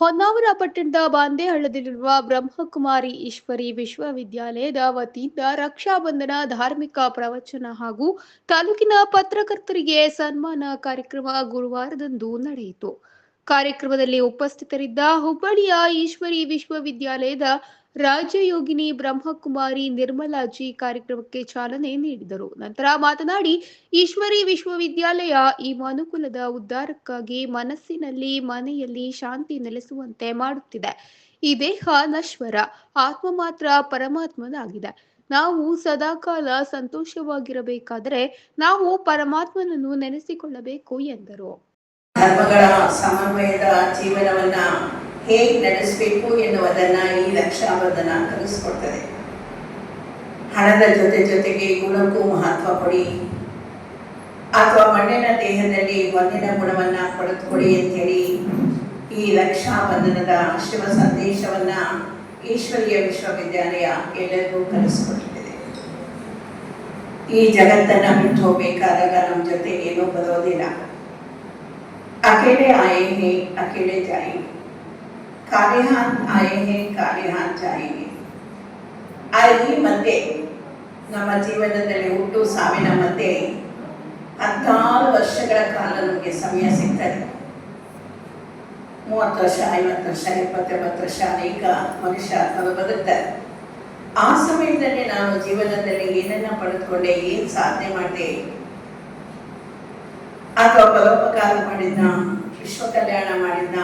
ಹೊನ್ನಾವರ ಪಟ್ಟಣದ ಬಾಂದೇಹಳ್ಳದಲ್ಲಿರುವ ಬ್ರಹ್ಮಕುಮಾರಿ ಈಶ್ವರಿ ವಿಶ್ವವಿದ್ಯಾಲಯದ ವತಿಯಿಂದ ರಕ್ಷಾಬಂಧನ ಧಾರ್ಮಿಕ ಪ್ರವಚನ ಹಾಗೂ ತಾಲೂಕಿನ ಪತ್ರಕರ್ತರಿಗೆ ಸನ್ಮಾನ ಕಾರ್ಯಕ್ರಮ ಗುರುವಾರದಂದು ನಡೆಯಿತು. ಕಾರ್ಯಕ್ರಮದಲ್ಲಿ ಉಪಸ್ಥಿತರಿದ್ದ ಹುಬ್ಬಳ್ಳಿಯ ಈಶ್ವರಿ ವಿಶ್ವವಿದ್ಯಾಲಯದ ರಾಜ್ಯಯೋಗಿನಿ ಬ್ರಹ್ಮಕುಮಾರಿ ನಿರ್ಮಲಾಜಿ ಕಾರ್ಯಕ್ರಮಕ್ಕೆ ಚಾಲನೆ ನೀಡಿದರು. ನಂತರ ಮಾತನಾಡಿ, ಈಶ್ವರಿ ವಿಶ್ವವಿದ್ಯಾಲಯ ಈ ಮನುಕುಲದ ಉದ್ಧಾರಕ್ಕಾಗಿ ಮನಸ್ಸಿನಲ್ಲಿ ಮನೆಯಲ್ಲಿ ಶಾಂತಿ ನೆಲೆಸುವಂತೆ ಮಾಡುತ್ತಿದೆ. ಈ ದೇಹ ನಶ್ವರ, ಆತ್ಮ ಮಾತ್ರ ಪರಮಾತ್ಮನಾಗಿದೆ. ನಾವು ಸದಾಕಾಲ ಸಂತೋಷವಾಗಿರಬೇಕಾದರೆ ನಾವು ಪರಮಾತ್ಮನನ್ನು ನೆನೆಸಿಕೊಳ್ಳಬೇಕು ಎಂದರು. ಧರ್ಮಗಳ ಸಮನ್ವಯದ ಜೀವನವನ್ನ ಹೇಗೆ ನಡೆಸಬೇಕು ಎನ್ನುವುದನ್ನ ಈ ರಕ್ಷಾಬಂಧನ ಕಲಿಸ್ಕೊಡ್ತದೆ ಹಣದ ಜೊತೆ ಜೊತೆಗೆ ಗುಣಕ್ಕೂ ಮಹತ್ವ ಕೊಡಿ. ಅಥವಾ ಮಣ್ಣಿನ ದೇಹದಲ್ಲಿ ಮಣ್ಣಿನ ಗುಣವನ್ನ ಪಡೆದುಕೊಡಿ ಅಂತೇಳಿ ಈ ರಕ್ಷಾಬಂಧನದ ಶಿವ ಸಂದೇಶವನ್ನ ಈಶ್ವರೀಯ ವಿಶ್ವವಿದ್ಯಾಲಯ ಎಲ್ಲರಿಗೂ ಕಲಿಸ್ಕೊಟ್ಟಿದೆ. ಈ ಜಗತ್ತನ್ನ ಬಿಟ್ಟು ಹೋಗಬೇಕಾದಾಗ ನಮ್ಮ ಜೊತೆ ಏನೂ ಬರೋದಿಲ್ಲ. ಅಕೇಳೆ ಆಯೇ ಅಕೇಳೆ ಜಾಯಿ काले हाथ आए हैं काले हाथ जाएंगे ಆ ಈ ಮಧ್ಯೆ ನಮ್ಮ ಜೀವನದಲ್ಲಿ ಹುಟ್ಟು ಸಾವಿನ ಮಧ್ಯೆ ಹತ್ತಾರು ವರ್ಷಗಳ ಕಾಲ ನಮಗೆ ಸಮಯ ಸಿಗ್ತದೆ ಮೂವತ್ತು ವರ್ಷ ಐವತ್ತು ವರ್ಷ ಇಪ್ಪತ್ತೆಂಬತ್ತು ವರ್ಷ ಅನೇಕ ಮನುಷ್ಯ ಅಥವಾ ಬದುಕ್ತಾರೆ ಆ ಸಮಯದಲ್ಲಿ ನಾನು ಜೀವನದಲ್ಲಿ ಏನನ್ನ ಪಡೆದುಕೊಂಡೆ ಏನ್ ಸಾಧನೆ ಮಾಡಿದೆ ಅಥವಾ ಪರೋಪಕಾರ ಮಾಡಿದ್ನ ವಿಶ್ವ ಕಲ್ಯಾಣ ಮಾಡಿದ್ನ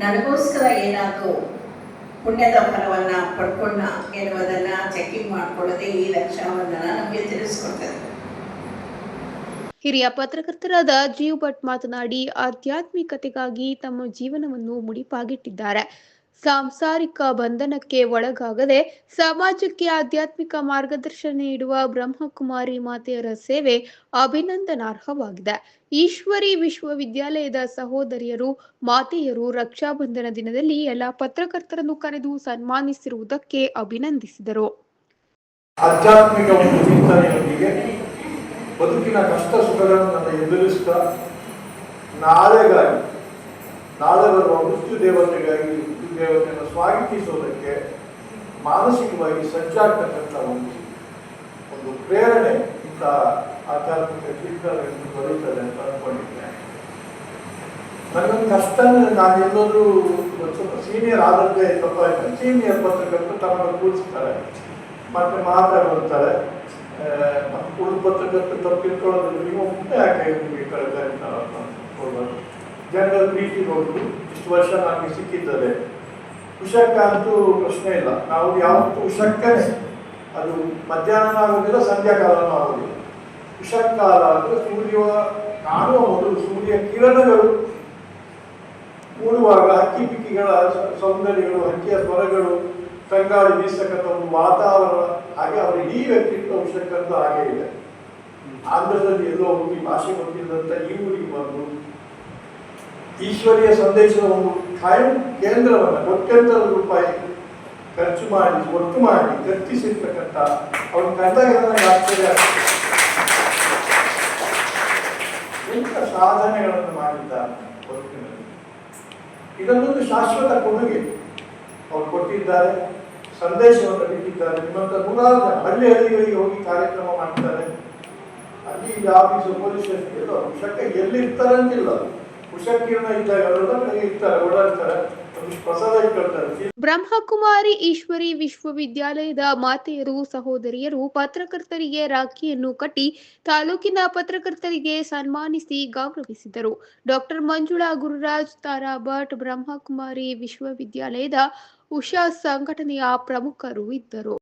ನನಗೋಸ್ಕರ ಏನಾದರೂ ಪುಣ್ಯದ ಫಲವನ್ನು ಪಡ್ಕೊಂಡ ಎನ್ನುವುದನ್ನು ಚೆಕಿಂಗ್ ಮಾಡಿಕೊಳ್ಳದೆ ಈ ಲಕ್ಷಣವನ್ನು ನಮಗೆ ತಿಳಿಸ್ಕೊಡ್ತದೆ. ಹಿರಿಯ ಪತ್ರಕರ್ತರಾದ ಜೀವ್ ಭಟ್ ಮಾತನಾಡಿ, ಆಧ್ಯಾತ್ಮಿಕತೆಗಾಗಿ ತಮ್ಮ ಜೀವನವನ್ನು ಮುಡಿಪಾಗಿಟ್ಟಿದ್ದಾರೆ. ಸಾಂಸಾರಿಕ ಬಂಧನಕ್ಕೆ ಒಳಗಾಗದೆ ಸಮಾಜಕ್ಕೆ ಆಧ್ಯಾತ್ಮಿಕ ಮಾರ್ಗದರ್ಶನ ನೀಡುವ ಬ್ರಹ್ಮಕುಮಾರಿ ಮಾತೆಯರ ಸೇವೆ ಅಭಿನಂದನಾರ್ಹವಾಗಿದೆ. ಈಶ್ವರಿ ವಿಶ್ವವಿದ್ಯಾಲಯದ ಸಹೋದರಿಯರು, ಮಾತೆಯರು ರಕ್ಷಾಬಂಧನ ದಿನದಲ್ಲಿ ಎಲ್ಲ ಪತ್ರಕರ್ತರನ್ನು ಕರೆದು ಸನ್ಮಾನಿಸಿರುವುದಕ್ಕೆ ಅಭಿನಂದಿಸಿದರು. ಆಧ್ಯಾತ್ಮಿಕ ಒಂದು ಚಿಂತನೆಯೊಂದಿಗೆ ಬದುಕಿನ ಕಷ್ಟ ಸುಖಗಳನ್ನು ಎದುರಿಸ್ತಾ ನಾಳೆಗಾಗಿ ನಾಳೆ ಬರುವ ಮೃತ್ಯು ದೇವತೆಗಾಗಿ ದೇವತೆಯನ್ನು ಸ್ವಾಗತಿಸುವುದಕ್ಕೆ ಮಾನಸಿಕವಾಗಿ ಸಜ್ಜಾಗ್ತಕ್ಕಂಥ ಒಂದು ಒಂದು ಪ್ರೇರಣೆ ಇಂಥ ಆಧ್ಯಾತ್ಮಿಕ ಚಿಂತನೆಯನ್ನು ದೊರೆಯುತ್ತದೆ ಅಂತ ಅನ್ಕೊಂಡಿದ್ದೇನೆ ನನ್ನ ಕಷ್ಟ ನಾನು ಎಲ್ಲರೂ ಸ್ವಲ್ಪ ಸೀನಿಯರ್ ಆದದ್ದೇ ತಪ್ಪಾಯ್ತು ಸೀನಿಯರ್ ಪತ್ರಕರ್ತರು ತಮ್ಮನ್ನು ಕೂರಿಸ್ತಾರೆ. ಮತ್ತೆ ಮಾತಾಡ್ತಾರೆ ಉಳಿದ ಪತ್ರಕರ್ತರು ತಪ್ಪು ನೀವು ಮುಂದೆ ಯಾಕೆ ನಿಮಗೆ ಅಂತ ಕೊಡ್ಬಾರ್ದು ಜನರ ಪ್ರೀತಿ ನೋಡುದು ಇಷ್ಟು ವರ್ಷ ನಮಗೆ ಸಿಕ್ಕಿದ್ದಾರೆ ಉಷಕ್ಕ ಅಂತೂ ಪ್ರಶ್ನೆ ಇಲ್ಲ. ನಾವು ಯಾವತ್ತೂ ಉಷಕ್ಕ ಅದು ಮಧ್ಯಾಹ್ನ ಆಗೋದಿಲ್ಲ, ಸಂಧ್ಯಾಕಾಲನೂ ಆಗೋದಿಲ್ಲ. ಉಷಕ್ಕಾಲ ಅಂದರೆ ಸೂರ್ಯ ಕಾಣುವ ಸೂರ್ಯ ಕಿರಣಗಳು ಮೂಡುವಾಗ ಹಕ್ಕಿ ಪಿಕ್ಕಿಗಳ ಸೌಂದರ್ಯಗಳು, ಹಕ್ಕಿಯ ಸ್ವರಗಳು ತಂಗಾಳಿ ಬೀಸಕ್ಕಂಥ ಒಂದು ವಾತಾವರಣ, ಹಾಗೆ ಅವರ ಇಡೀ ವ್ಯಕ್ತಿತ್ವ ಉಷಕ್ಕಂತ ಹಾಗೆ ಇದೆ. ಆಂಧ್ರದಲ್ಲಿ ಎಲ್ಲೋ ಹೋಗಿ ಭಾಷೆ ಗೊತ್ತಿಲ್ಲದಂಥ ಈ ಊರಿಗೆ ಬಂದು ಈಶ್ವರಿಯ ಸಂದೇಶದ ಒಂದು ಕಾಯಂ ಕೇಂದ್ರವನ್ನು ಕೋಟ್ಯಂತರ ರೂಪಾಯಿ ಖರ್ಚು ಮಾಡಿ, ಒತ್ತು ಮಾಡಿ ಕರ್ತಿಸಿರ್ತಕ್ಕಂಥ ಅವ್ರು ಕಂಡಾಗ ಆಶ್ಚರ್ಯ. ಎಂಥ ಸಾಧನೆಗಳನ್ನು ಮಾಡಿದ್ದಾರೆ ಬದುಕಿನಲ್ಲಿ ಇದನ್ನೊಂದು ಶಾಶ್ವತ ಕೊಡುಗೆ ಅವ್ರು ಕೊಟ್ಟಿದ್ದಾರೆ, ಸಂದೇಶವನ್ನು ಬಿಟ್ಟಿದ್ದಾರೆ ನಿಮ್ಮಂತ ನೂರಾರು ಹಳ್ಳಿ ಹಳ್ಳಿಗಳಿಗೆ ಹೋಗಿ ಕಾರ್ಯಕ್ರಮ ಮಾಡ್ತಾರೆ. ಅಲ್ಲಿ ಆಫೀಸು, ಪೊಲೀಸ್ ಸ್ಟೇಷನ್, ಎಲ್ಲ ಉಷಕ್ಕ ಎಲ್ಲಿ ಬ್ರಹ್ಮಕುಮಾರಿ ಈಶ್ವರಿ ವಿಶ್ವವಿದ್ಯಾಲಯದ ಮಾತೆಯರು, ಸಹೋದರಿಯರು ಪತ್ರಕರ್ತರಿಗೆ ರಾಖಿಯನ್ನು ಕಟ್ಟಿ ತಾಲೂಕಿನ ಪತ್ರಕರ್ತರಿಗೆ ಸನ್ಮಾನಿಸಿ ಗೌರವಿಸಿದರು. ಡಾಕ್ಟರ್ ಮಂಜುಳಾ ಗುರುರಾಜ್ ತಾರಾ ಭಟ್ ಬ್ರಹ್ಮಕುಮಾರಿ ವಿಶ್ವವಿದ್ಯಾಲಯದ ಉಷಾ ಸಂಘಟನೆಯ ಪ್ರಮುಖರು ಇದ್ದರು.